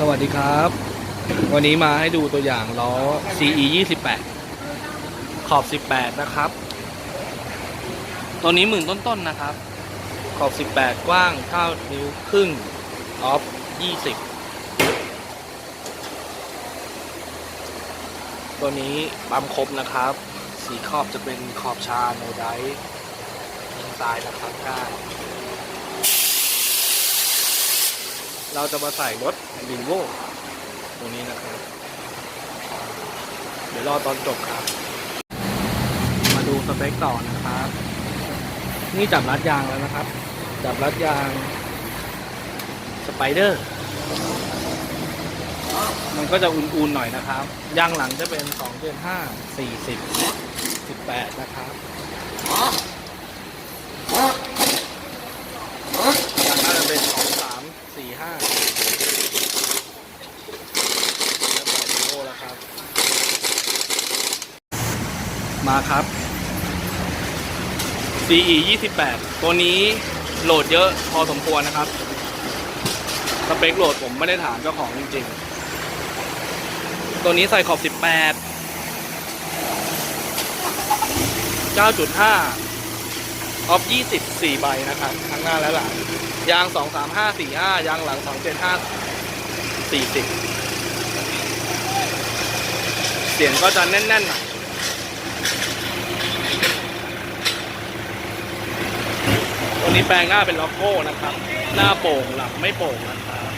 สวัสดีครับ วันนี้มาให้ดูตัวอย่างล้อ CE 28 ขอบ 18 นะครับ ตัวนี้หมื่นต้นๆนะครับ ขอบ 18 กว้าง9นิ้วครึ่ง ออฟ 20 ตัวนี้ปั๊มครบนะครับ สีขอบจะเป็นขอบชาโนไดยิงตายนะครับก้าน เราจะมาใส่รถบินโวตัวนี้นะครับ เดี๋ยวรอตอนจบครับ มาดูสเปคต่อนะครับ นี่จับรัดยางแล้วนะครับ จับรัดยางสไปเดอร์มันก็จะอุ่นๆหน่อยนะครับ ยางหลังจะเป็น2.5 40 18 นะครับยางหน้าจะเป็น2 3 4 5แล้วแต่ดีโอแล้วครับ มาครับ CE 28 ตัวนี้โหลดเยอะพอสมควรนะครับ สเปคโหลดผมไม่ได้ถามเจ้าของจริงๆ ตัวนี้ใส่ขอบ 18 9.5 ออฟ20 4ใบนะครับ ทั้งหน้าและหลัง ยาง 2 3 5 4 5 ยางหลัง 2 7 5 40 เสียงก็จะแน่นๆหน่อยตัวนี้แปลงหน้าเป็นล็อกโก้นะครับ หน้าโป่งหลังไม่โป่งนะครับ